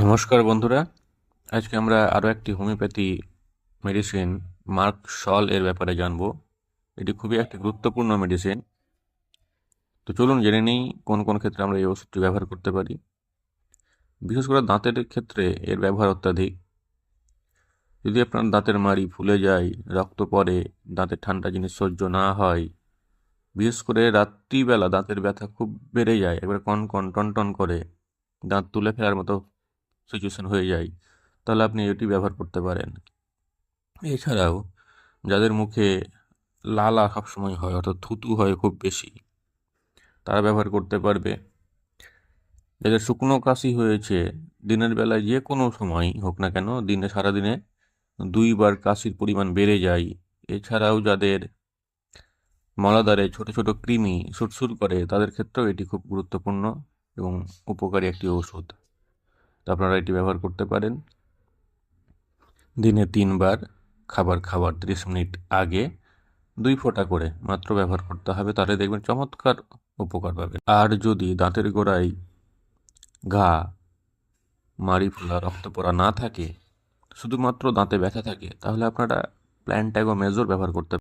নমস্কার বন্ধুরা। আজকে আমরা আরও একটি হোমিওপ্যাথি মেডিসিন মার্ক সল এর ব্যাপারে জানব। এটি খুবই একটি গুরুত্বপূর্ণ মেডিসিন তো চলুন জেনে নিই কোন কোন ক্ষেত্রে আমরা এই ওষুধটি ব্যবহার করতে পারি। বিশেষ করে দাঁতের ক্ষেত্রে এর ব্যবহার অত্যাধিক। যদি আপনার দাঁতের মাড়ি ফুলে যায়, রক্ত পড়ে, দাঁতের ঠান্ডা জিনিস সহ্য না হয়, বিশেষ করে রাত্রিবেলা দাঁতের ব্যথা খুব বেড়ে যায়, একবারে কন কন টন টন করে, দাঁত তুলে ফেলার মতো সিচুয়েশন হয়ে যায়, তাহলে আপনি এটি ব্যবহার করতে পারেন। এছাড়াও, যাদের মুখে লালা সবসময় হয়, অর্থাৎ থুতু হয় খুব বেশি, তারা ব্যবহার করতে পারবে। যাদের শুকনো কাশি হয়েছে, দিনের বেলায় যে কোনো সময় হোক না কেন, দিনে, সারাদিনে দুইবার কাশির পরিমাণ বেড়ে যায়। এছাড়াও যাদের মলাদারে ছোট ছোট কৃমি সুরসুর করে, তাদের ক্ষেত্রেও এটি খুব গুরুত্বপূর্ণ এবং উপকারী একটি ওষুধ তো আপনারা এটি ব্যবহার করতে পারেন। দিনে তিনবার খাবার খাবার তিরিশ মিনিট আগে দুই ফোঁটা করে মাত্র ব্যবহার করতে হবে, তাহলে দেখবেন চমৎকার উপকার পাবেন। আর যদি দাঁতের গোড়ায় ঘা, মাড়ি ফোলা, রক্ত পড়া না থাকে, শুধুমাত্র দাঁতে ব্যথা থাকে, তাহলে আপনারা প্ল্যান্টাগো মেজর ব্যবহার করতে